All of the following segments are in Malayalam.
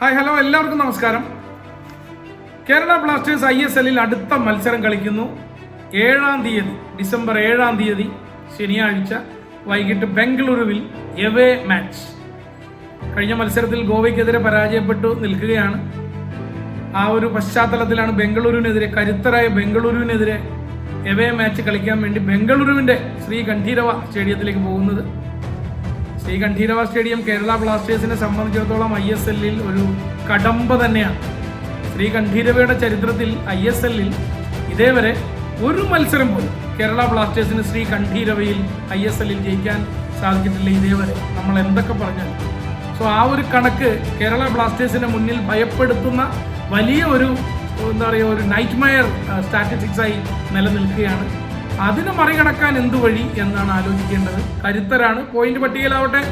ഹായ് ഹലോ എല്ലാവർക്കും നമസ്കാരം. കേരള ബ്ലാസ്റ്റേഴ്സ് ഐ എസ് എല്ലിൽ അടുത്ത മത്സരം കളിക്കുന്നു. ഏഴാം തീയതി ഡിസംബർ ഏഴാം തീയതി ശനിയാഴ്ച വൈകിട്ട് ബംഗളൂരുവിൽ എവേ മാച്ച് കഴിഞ്ഞ മത്സരത്തിൽ ഗോവയ്ക്കെതിരെ പരാജയപ്പെട്ടു നിൽക്കുകയാണ്. ആ ഒരു പശ്ചാത്തലത്തിലാണ് ബംഗളൂരുവിനെതിരെ കരുത്തരായ ബംഗളൂരുവിനെതിരെ എവേ മാച്ച് കളിക്കാൻ വേണ്ടി ബംഗളൂരുവിന്റെ ശ്രീ കണ്ഠീരവ സ്റ്റേഡിയത്തിലേക്ക് പോകുന്നത്. ശ്രീ കണ്ഠീരവ സ്റ്റേഡിയം കേരള ബ്ലാസ്റ്റേഴ്സിനെ സംബന്ധിച്ചിടത്തോളം ഐ എസ് എല്ലിൽ ഒരു കടമ്പ തന്നെയാണ്. ശ്രീ കണ്ഠീരവയുടെ ചരിത്രത്തിൽ ഐ എസ് എല്ലിൽ ഇതേവരെ ഒരു മത്സരം പോലും കേരള ബ്ലാസ്റ്റേഴ്സിന് ശ്രീ കണ്ഠീരവയിൽ ഐ എസ് എല്ലിൽ ജയിക്കാൻ സാധിച്ചിട്ടില്ല ഇതേവരെ. നമ്മൾ എന്തൊക്കെ പറഞ്ഞാൽ സോ ആ ഒരു കണക്ക് കേരള ബ്ലാസ്റ്റേഴ്സിന് മുന്നിൽ ഭയപ്പെടുത്തുന്ന വലിയ ഒരു എന്താ പറയുക ഒരു നൈറ്റ് മയർ സ്റ്റാറ്റിസ്റ്റിക്സായി നിലനിൽക്കുകയാണ്. അതിനെ മറികടക്കാൻ എന്തു വഴി എന്നാണ് ആലോചിക്കേണ്ടത്? കരുത്തരാണ്. പോയിന്റ് പട്ടികയിലാവട്ടെ.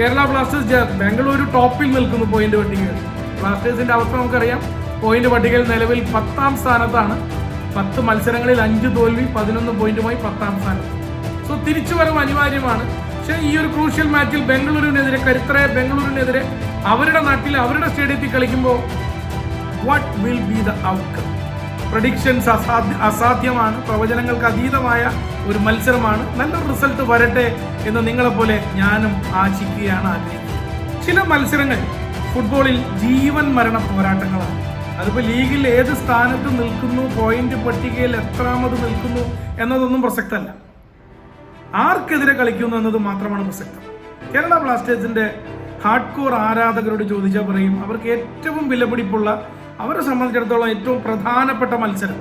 കേരള ബ്ലാസ്റ്റേഴ്സ് ബാംഗ്ലൂരു ടോപ്പിൽ നിൽക്കുന്നു പോയിന്റ് പട്ടികയിൽ ബ്ലാസ്റ്റേഴ്സിന്റെ അവസ്ഥ നമുക്കറിയാം. പോയിന്റ് പട്ടികയിൽ നിലവിൽ പത്താം സ്ഥാനത്താണ്. പത്ത് മത്സരങ്ങളിൽ അഞ്ച് തോൽവി പതിനൊന്ന് പോയിന്റുമായി പത്താം സ്ഥാനം സോ തിരിച്ചു തിരിച്ചുവരവ് അനിവാര്യമാണ്. പക്ഷേ ഈ ഒരു ക്രൂഷ്യൽ മാച്ചിൽ ബംഗളൂരുവിനെതിരെ കരുത്തരായ ബംഗളൂരുവിനെതിരെ അവരുടെ നാട്ടിൽ അവരുടെ സ്റ്റേഡിയത്തിൽ കളിക്കുമ്പോൾ what will be the outcome predictions അസാധ്യ അസാധ്യമാണ് പ്രവചനങ്ങൾക്ക് അതീതമായ ഒരു മത്സരമാണ്. നല്ലൊരു റിസൾട്ട് വരട്ടെ എന്ന് നിങ്ങളെപ്പോലെ ഞാനും ആശിക്കുകയാണ് ആഗ്രഹിക്കുന്നത്. ചില മത്സരങ്ങൾ ഫുട്ബോളിൽ ജീവൻ മരണ പോരാട്ടങ്ങളാണ്. അതിപ്പോൾ ലീഗിൽ ഏത് സ്ഥാനത്ത് നിൽക്കുന്നു പോയിന്റ് പട്ടികയിൽ എത്രാമത് നിൽക്കുന്നു എന്നതൊന്നും പ്രസക്തമല്ല ആർക്കെതിരെ കളിക്കുന്നു എന്നത് മാത്രമാണ് പ്രസക്തം. കേരള ബ്ലാസ്റ്റേഴ്സിന്റെ ഹാർഡ് കോർ ആരാധകരോട് ചോദിച്ചാൽ പറയും അവർക്ക് ഏറ്റവും വിലപിടിപ്പുള്ള അവരെ സംബന്ധിച്ചിടത്തോളം ഏറ്റവും പ്രധാനപ്പെട്ട മത്സരം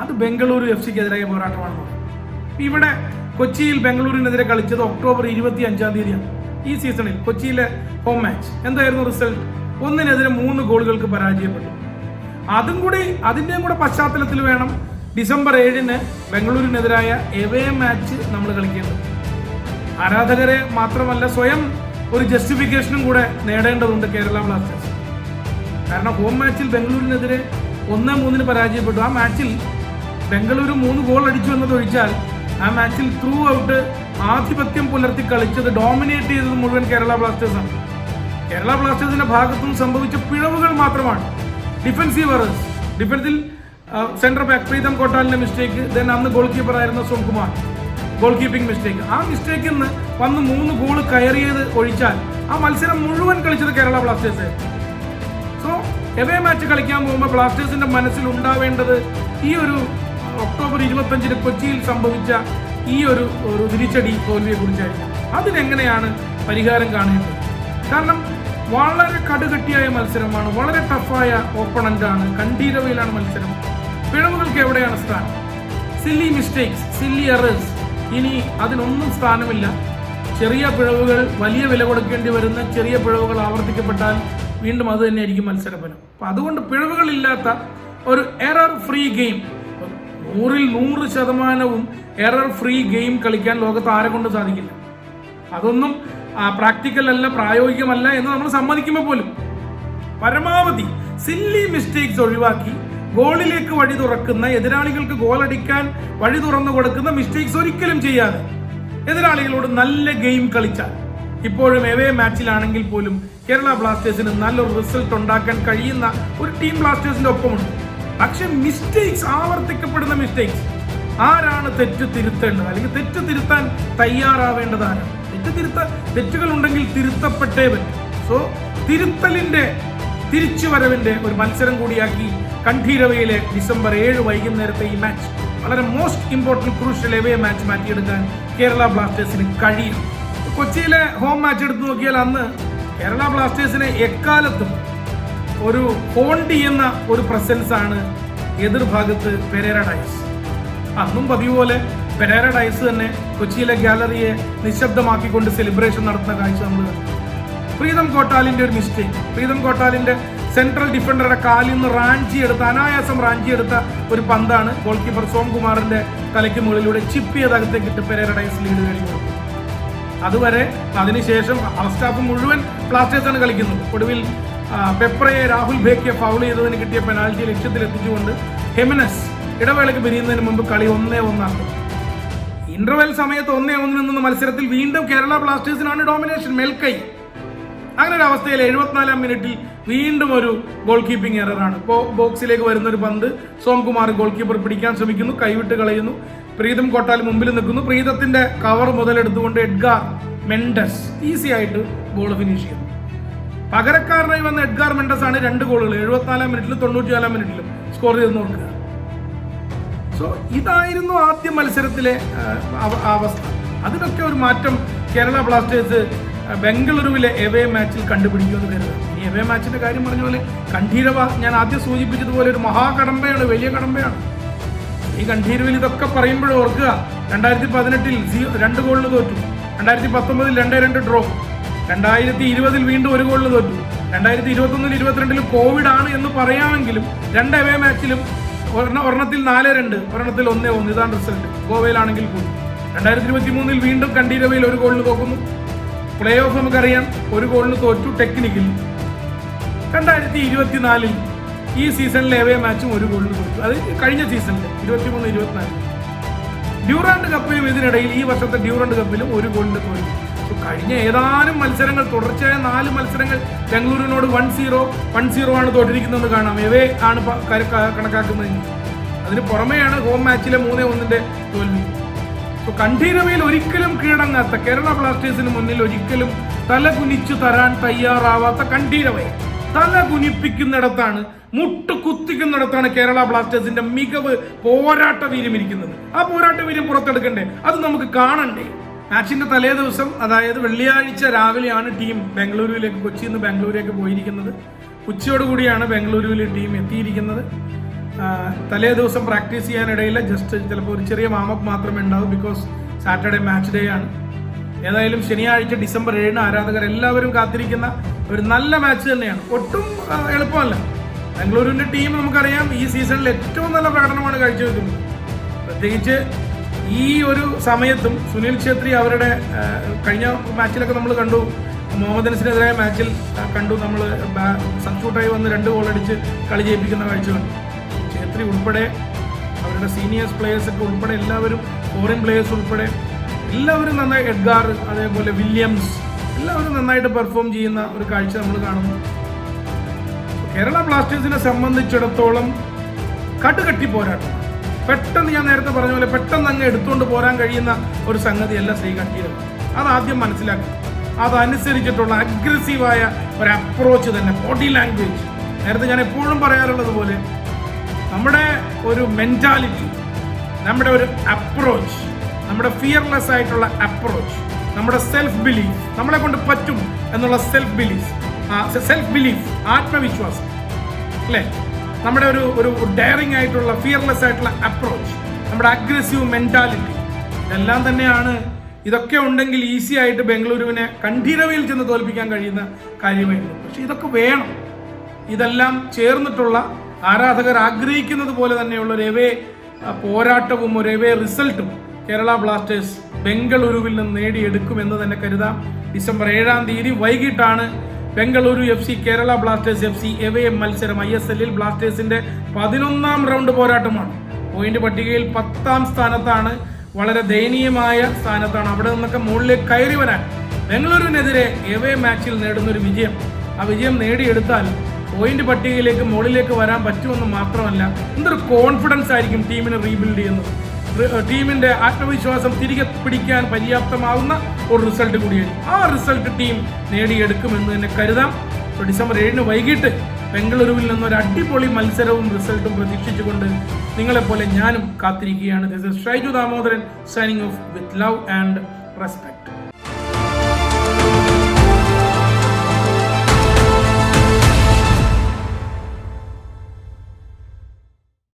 അത് ബംഗളൂരു എഫ് സിക്കെതിരായ പോരാട്ടമാണ്. ഇവിടെ കൊച്ചിയിൽ ബംഗളൂരിനെതിരെ കളിച്ചത് ഒക്ടോബർ ഇരുപത്തി അഞ്ചാം തീയതിയാണ്. ഈ സീസണിൽ കൊച്ചിയിലെ ഹോം മാച്ച് എന്തായിരുന്നു റിസൾട്ട് ഒന്നിനെതിരെ മൂന്ന് ഗോളുകൾക്ക് പരാജയപ്പെട്ടു. അതും കൂടി അതിന്റെയും കൂടെ പശ്ചാത്തലത്തിൽ വേണം ഡിസംബർ ഏഴിന് ബംഗളൂരിനെതിരായ എവേ മാച്ച് നമ്മൾ കളിക്കേണ്ടത്. ആരാധകരെ മാത്രമല്ല സ്വയം ഒരു ജസ്റ്റിഫിക്കേഷനും കൂടെ നേടേണ്ടതുണ്ട് കേരള ബ്ലാസ്റ്റേഴ്സ്. കാരണം ഹോം മാച്ചിൽ ബംഗളൂരിനെതിരെ ഒന്ന് മൂന്നിന് പരാജയപ്പെട്ടു. ആ മാച്ചിൽ ബംഗളൂരു മൂന്ന് ഗോൾ അടിച്ചു എന്നതൊഴിച്ചാൽ ആ മാച്ചിൽ ത്രൂ ഔട്ട് ആധിപത്യം പുലർത്തി കളിച്ചത് ഡോമിനേറ്റ് ചെയ്തത് മുഴുവൻ കേരള ബ്ലാസ്റ്റേഴ്സാണ് കേരള ബ്ലാസ്റ്റേഴ്സിന്റെ ഭാഗത്തുനിന്ന് സംഭവിച്ച പിഴവുകൾ മാത്രമാണ്. ഡിഫൻസീവ് എറേഴ്സ് ഡിഫൻസിൽ സെൻട്രൽ ബാക്ക് പ്രീതം കോട്ടാലിന്റെ മിസ്റ്റേക്ക് ദെൻ അന്ന് ഗോൾ കീപ്പർ ആയിരുന്ന സോംകുമാർ. ഗോൾ കീപ്പിംഗ് മിസ്റ്റേക്ക് ആ മിസ്റ്റേക്കിൽ നിന്ന് വന്ന് മൂന്ന് ഗോൾ കയറിയത് ഒഴിച്ചാൽ ആ മത്സരം മുഴുവൻ കളിച്ചത് Kerala Blasters so away match കളിക്കാൻ പോകുമ്പോൾ ബ്ലാസ്റ്റേഴ്സിന്റെ മനസ്സിൽ ഉണ്ടാവേണ്ടത് ഈ ഒരു ഒക്ടോബർ ഇരുപത്തഞ്ചിന് കൊച്ചിയിൽ സംഭവിച്ച ഈ ഒരു ഒരു തിരിച്ചടി തോൽവിയെ കുറിച്ചായിരിക്കും. അതിനെങ്ങനെയാണ് പരിഹാരം കാണേണ്ടത്? കാരണം വളരെ കടുകട്ടിയായ മത്സരമാണ് വളരെ ടഫായ ഓപ്പണന്റാണ് കണ്ടീരവയിലാണ് മത്സരം. പിഴവുകൾക്ക് എവിടെയാണ് സ്ഥാനം? സില്ലി മിസ്റ്റേക്സ് സില്ലി എറേഴ്സ് ഇനി അതിനൊന്നും സ്ഥാനമില്ല. ചെറിയ പിഴവുകൾ വലിയ വില കൊടുക്കേണ്ടി വരുന്ന ചെറിയ പിഴവുകൾ ആവർത്തിക്കപ്പെട്ടാൽ വീണ്ടും അത് തന്നെയായിരിക്കും മത്സരഫലം. അപ്പൊ അതുകൊണ്ട് പിഴവുകളില്ലാത്ത ഒരു എറർ ഫ്രീ ഗെയിം നൂറിൽ നൂറ് ശതമാനവും എറർ ഫ്രീ ഗെയിം കളിക്കാൻ ലോകത്ത് ആരെ കൊണ്ട് സാധിക്കില്ല. അതൊന്നും പ്രാക്ടിക്കൽ അല്ല പ്രായോഗികമല്ല എന്ന് നമ്മൾ സമ്മതിക്കുമ്പോൾ പോലും. പരമാവധി സില്ലി മിസ്റ്റേക്സ് ഒഴിവാക്കി ഗോളിലേക്ക് വഴി തുറക്കുന്ന എതിരാളികൾക്ക് ഗോൾ അടിക്കാൻ വഴി തുറന്നു കൊടുക്കുന്ന മിസ്റ്റേക്സ് ഒരിക്കലും ചെയ്യാതെ എതിരാളികളോട് നല്ല ഗെയിം കളിച്ചാൽ. ഇപ്പോഴും എവേ മാച്ചിലാണെങ്കിൽ പോലും കേരള ബ്ലാസ്റ്റേഴ്സിന് നല്ലൊരു റിസൾട്ട് ഉണ്ടാക്കാൻ കഴിയുന്ന ഒരു ടീം ബ്ലാസ്റ്റേഴ്സിന്റെ ഒപ്പമുണ്ട്. പക്ഷെ മിസ്റ്റേക്സ് ആവർത്തിക്കപ്പെടുന്ന മിസ്റ്റേക്സ് ആരാണ് തെറ്റ് തിരുത്തേണ്ടത്? അല്ലെങ്കിൽ തെറ്റ് തിരുത്താൻ തയ്യാറാവേണ്ടതാണ് തെറ്റ് തിരുത്ത തെറ്റുകൾ ഉണ്ടെങ്കിൽ തിരുത്തപ്പെട്ടേ പറ്റും. സോ തിരുത്തലിന്റെ തിരിച്ചുവരവിന്റെ ഒരു മത്സരം കൂടിയാക്കി കണ്ഠീരവയിലെ ഡിസംബർ ഏഴ് വൈകുന്നേരത്തെ ഈ മാച്ച് വളരെ most important crucial away match മാറ്റിയെടുക്കാൻ കേരള ബ്ലാസ്റ്റേഴ്സിന് കഴിയും. കൊച്ചിയിലെ ഹോം മാച്ച് എടുത്തു നോക്കിയാൽ അന്ന് കേരള ബ്ലാസ്റ്റേഴ്സിനെ എക്കാലത്തും ഒരു ഹോണ്ടി എന്ന ഒരു പ്രസൻസാണ് എതിർഭാഗത്ത് പെരേര ഡൈസ് അന്നും പതിവ് പോലെ പെരേര ഡൈസ് തന്നെ കൊച്ചിയിലെ ഗാലറിയെ നിശബ്ദമാക്കിക്കൊണ്ട് സെലിബ്രേഷൻ നടത്തുന്ന കാഴ്ച നമ്മൾ പ്രീതം കോട്ടാലിന്റെ ഒരു മിസ്റ്റേക്ക് പ്രീതം കോട്ടാലിന്റെ സെൻട്രൽ ഡിഫൻഡറുടെ കാലിൽ നിന്ന് റാഞ്ചി എടുത്ത അനായാസം റാഞ്ചി എടുത്ത ഒരു പന്താണ് ഗോൾ കീപ്പർ സോംകുമാറിന്റെ തലയ്ക്ക് മുകളിലൂടെ ചിപ്പിയത് അകത്തേക്കിട്ട് അകത്തേക്ക് പെരേര ഡൈസ് ലീഡ് കഴിഞ്ഞു അതുവരെ അതിനുശേഷം സ്റ്റാഫ് മുഴുവൻ ബ്ലാസ്റ്റേഴ്സാണ് കളിക്കുന്നത്. ഒടുവിൽ പെപ്രയെ രാഹുൽ ബേക്കിയെ ഫൗൾ ചെയ്തതിന് കിട്ടിയ പെനാൽറ്റി ലക്ഷ്യത്തിൽ എത്തിച്ചുകൊണ്ട് ഹെമിനസ് ഇടവേളയ്ക്ക് പിരിയുന്നതിന് മുമ്പ് കളി ഒന്നേ ഒന്നാണ് ഇന്റർവെൽ സമയത്ത് ഒന്നേ ഒന്നിൽ നിന്ന് മത്സരത്തിൽ വീണ്ടും കേരള ബ്ലാസ്റ്റേഴ്സിനാണ് ഡോമിനേഷൻ മേൽക്കൈ. അങ്ങനെ ഒരു അവസ്ഥയിൽ എഴുപത്തിനാലാം മിനിറ്റിൽ വീണ്ടും ഒരു ഗോൾ കീപ്പിംഗ് എററാണ് ഇപ്പോൾ ബോക്സിലേക്ക് വരുന്ന ഒരു പന്ത് സോംകുമാർ ഗോൾ കീപ്പർ പിടിക്കാൻ ശ്രമിക്കുന്നു കൈവിട്ട് കളയുന്നു. പ്രീതം കോട്ടാൽ മുമ്പിൽ നിൽക്കുന്നു. പ്രീതത്തിന്റെ കവർ മുതലെടുത്തുകൊണ്ട് എഡ്ഗാർ മെൻഡസ് ഈസി ആയിട്ട് ഗോൾ ഫിനിഷ് ചെയ്യുന്നു. പകരക്കാരനായി വന്ന എഡ്ഗാർ മെൻഡസ് ആണ് രണ്ട് ഗോളുകൾ എഴുപത്തിനാലാം മിനിറ്റിലും തൊണ്ണൂറ്റിനാലാം മിനിറ്റിലും സ്കോർ ചെയ്ത് നോക്കുക സോ ഇതായിരുന്നു ആദ്യ മത്സരത്തിലെ അവസ്ഥ. അതിനൊക്കെ ഒരു മാറ്റം കേരള ബ്ലാസ്റ്റേഴ്സ് ബംഗളൂരുവിലെ എവേ മാച്ചിൽ കണ്ടുപിടിക്കുമെന്ന് കരുതുന്നു. ഈ എവേ മാച്ചിന്റെ കാര്യം പറഞ്ഞ പോലെ കണ്ഠീരവ ഞാൻ ആദ്യം സൂചിപ്പിച്ചതുപോലെ ഒരു മഹാകടമ്പയാണ് വലിയ കടമ്പയാണ്. ഈ കണ്ഠീരുവിൽ ഇതൊക്കെ പറയുമ്പോഴും ഓർക്കുക. രണ്ടായിരത്തി പതിനെട്ടിൽ രണ്ട് ഗോളിന് തോറ്റു. രണ്ടായിരത്തി പത്തൊമ്പതിൽ രണ്ട് രണ്ട് ഡ്രോ രണ്ടായിരത്തി ഇരുപതിൽ വീണ്ടും ഒരു ഗോളിന് തോറ്റു. രണ്ടായിരത്തി ഇരുപത്തൊന്നിൽ ഇരുപത്തിരണ്ടിൽ കോവിഡ് ആണ് എന്ന് പറയാമെങ്കിലും രണ്ട് എവേ മാച്ചിലും ഒരെണ്ണ ഒരെണ്ണത്തിൽ നാല് രണ്ട് ഒരെണ്ണത്തിൽ ഒന്നേ ഒന്ന്. ഇതാണ് റിസൾട്ട് ഗോവയിലാണെങ്കിൽ കൂടി രണ്ടായിരത്തി ഇരുപത്തി മൂന്നിൽ വീണ്ടും കണ്ടീരവയിൽ ഒരു ഗോളിന് തോക്കുന്നു. പ്ലേ ഓഫ് നമുക്കറിയാം. ഒരു ഗോളിന് തോറ്റു ടെക്നിക്കിൽ. രണ്ടായിരത്തി ഇരുപത്തിനാലിൽ ഈ സീസണിലെ എവേ മാച്ചും ഒരു ഗോളിന് കൊടുത്തു. അത് കഴിഞ്ഞ സീസണിൽ ഇരുപത്തിമൂന്ന് ഇരുപത്തിനാല്. ഡ്യൂറാണ്ട് കപ്പിലും ഇതിനിടയിൽ ഈ വർഷത്തെ ഡ്യൂറാണ്ട് കപ്പിലും ഒരു ഗോളിന് തോന്നി കഴിഞ്ഞ ഏതാനും മത്സരങ്ങൾ തുടർച്ചയായ നാല് മത്സരങ്ങൾ ബംഗളൂരുവിനോട് വൺ സീറോ വൺ സീറോ ആണ് തോറ്റിരിക്കുന്നതെന്ന് കാണാം. എവേ ആണ് പ- ക- ക- കണക്കാക്കുന്നത് അതിന് പുറമെയാണ് ഹോം മാച്ചിലെ മൂന്നേ ഒന്നിന്റെ തോൽവി. സോ കണ്ടീരവയിൽ ഒരിക്കലും കീഴടങ്ങാത്ത കേരള ബ്ലാസ്റ്റേഴ്സിന് മുന്നിൽ ഒരിക്കലും തല കുനിച്ചു തരാൻ തയ്യാറാവാത്ത കണ്ഠീരവയെ തല കുനിപ്പിക്കുന്നിടത്താണ് മുട്ട് കുത്തിക്കുന്നിടത്താണ് കേരള ബ്ലാസ്റ്റേഴ്സിന്റെ മികവ് പോരാട്ട വീര്യം ഇരിക്കുന്നത്. ആ പോരാട്ട വീര്യം പുറത്തെടുക്കണ്ടേ? അത് നമുക്ക് കാണണ്ടേ? മാച്ചിന്റെ തലേ ദിവസം അതായത് വെള്ളിയാഴ്ച രാവിലെയാണ് ടീം ബാംഗ്ലൂരുവിലേക്ക് കൊച്ചിയിൽ നിന്ന് ബാംഗ്ലൂരിലേക്ക് പോയിരിക്കുന്നത്. ഉച്ചയോടുകൂടിയാണ് ബാംഗ്ലൂരുവിലെ ടീം എത്തിയിരിക്കുന്നത്. തലേ ദിവസം പ്രാക്ടീസ് ചെയ്യാനിടയില്ല. ജസ്റ്റ് ചിലപ്പോൾ ഒരു ചെറിയ വാമപ്പ് മാത്രമേ ഉണ്ടാവും ബിക്കോസ് സാറ്റർഡേ മാച്ച് ഡേ ആണ്. ഏതായാലും ശനിയാഴ്ച ഡിസംബർ ഏഴിന് ആരാധകർ എല്ലാവരും കാത്തിരിക്കുന്ന ഒരു നല്ല മാച്ച് തന്നെയാണ്. ഒട്ടും എളുപ്പമല്ല. ബാംഗ്ലൂരിന്റെ ടീം നമുക്കറിയാം ഈ സീസണിൽ ഏറ്റവും നല്ല പ്രകടനമാണ് കാഴ്ചവെക്കുന്നത്. പ്രത്യേകിച്ച് ഈ ഒരു സമയത്തും സുനിൽ ഛേത്രി അവരുടെ കഴിഞ്ഞ മാച്ചിലൊക്കെ നമ്മൾ കണ്ടു. മുഹമ്മദ് അനസിനെതിരായ മാച്ചിൽ കണ്ടു നമ്മൾ സബ്സ്റ്റിറ്റ്യൂട്ടായി വന്ന് രണ്ട് ഗോൾ അടിച്ച് കളി ജയിപ്പിക്കുന്ന കാഴ്ച കണ്ടു ഛേത്രി ഉൾപ്പെടെ അവരുടെ സീനിയേഴ്സ് പ്ലേയേഴ്സൊക്കെ ഉൾപ്പെടെ എല്ലാവരും ഫോറിൻ പ്ലേയേഴ്സ് ഉൾപ്പെടെ എല്ലാവരും നന്നായി എഡ്ഗാർ അതേപോലെ വില്യംസ് എല്ലാവരും നന്നായിട്ട് പെർഫോം ചെയ്യുന്ന ഒരു കാഴ്ച നമ്മൾ കാണുന്നു. കേരള ബ്ലാസ്റ്റേഴ്സിനെ സംബന്ധിച്ചിടത്തോളം കടുകട്ടി പോരാട്ടം. പെട്ടെന്ന് ഞാൻ നേരത്തെ പറഞ്ഞ പോലെ പെട്ടെന്ന് അങ്ങ് എടുത്തുകൊണ്ട് പോരാൻ കഴിയുന്ന ഒരു സംഗതിയല്ല ശ്രീകണ്ഠീരം. അത് ആദ്യം മനസ്സിലാക്കുക അതനുസരിച്ചിട്ടുള്ള അഗ്രസീവായ ഒരു അപ്രോച്ച് തന്നെ ബോഡി ലാംഗ്വേജ് നേരത്തെ ഞാൻ എപ്പോഴും പറയാറുള്ളത് പോലെ നമ്മുടെ ഒരു മെന്റാലിറ്റി നമ്മുടെ ഒരു അപ്രോച്ച് നമ്മുടെ ഫിയർലെസ് ആയിട്ടുള്ള അപ്രോച്ച് നമ്മുടെ സെൽഫ് ബിലീഫ് നമ്മളെ കൊണ്ട് പറ്റും എന്നുള്ള സെൽഫ് ബിലീഫ് സെൽഫ് ബിലീഫ് ആത്മവിശ്വാസം അല്ലേ? നമ്മുടെ ഒരു ഒരു ഡയറിങ് ആയിട്ടുള്ള ഫിയർലെസ് ആയിട്ടുള്ള അപ്രോച്ച് നമ്മുടെ അഗ്രസീവ് മെന്റാലിറ്റി ഇതെല്ലാം തന്നെയാണ് ഇതൊക്കെ ഉണ്ടെങ്കിൽ ഈസി ആയിട്ട് ബംഗളൂരുവിനെ കണ്ഠീരവയിൽ ചെന്ന് തോൽപ്പിക്കാൻ കഴിയുന്ന കാര്യമായിരുന്നു. പക്ഷെ ഇതൊക്കെ വേണം. ഇതെല്ലാം ചേർന്നിട്ടുള്ള ആരാധകർ ആഗ്രഹിക്കുന്നത് പോലെ തന്നെയുള്ള ഒരു പോരാട്ടവും ഒരു റിസൾട്ടും കേരള ബ്ലാസ്റ്റേഴ്സ് ബംഗളൂരുവിൽ നിന്ന് നേടിയെടുക്കുമെന്ന് തന്നെ കരുതാം. ഡിസംബർ ഏഴാം തീയതി വൈകിട്ടാണ് Bengaluru F C Kerala Blasters F C away മത്സരം ഐ എസ് എല്ലിൽ ബ്ലാസ്റ്റേഴ്സിന്റെ പതിനൊന്നാം റൗണ്ട് പോരാട്ടമാണ്. പോയിന്റ് പട്ടികയിൽ പത്താം സ്ഥാനത്താണ് വളരെ ദയനീയമായ സ്ഥാനത്താണ്. അവിടെ നിന്നൊക്കെ മുകളിലേക്ക് കയറി വരാൻ ബംഗളൂരുവിനെതിരെ എവേ മാച്ചിൽ നേടുന്ന ഒരു വിജയം. ആ വിജയം നേടിയെടുത്താൽ പോയിന്റ് പട്ടികയിലേക്ക് മുകളിലേക്ക് വരാൻ പറ്റുമെന്ന് മാത്രമല്ല എന്തൊരു കോൺഫിഡൻസ് ആയിരിക്കും ടീമിനെ റീബിൽഡ് ചെയ്യുന്നത്. ടീമിന്റെ ആത്മവിശ്വാസം തിരികെ പിടിക്കാൻ പര്യാപ്തമാവുന്ന ഒരു റിസൾട്ട് കൂടിയാണ്. ആ റിസൾട്ട് ടീം നേടിയെടുക്കുമെന്ന് തന്നെ കരുതാം. ഡിസംബർ ഏഴിന് വൈകിട്ട് ബംഗളൂരുവിൽ നിന്നൊരു അടിപൊളി മത്സരവും റിസൾട്ടും പ്രതീക്ഷിച്ചുകൊണ്ട് നിങ്ങളെപ്പോലെ ഞാനും കാത്തിരിക്കുകയാണ്. This is Shaiju Damodaran signing off with love and respect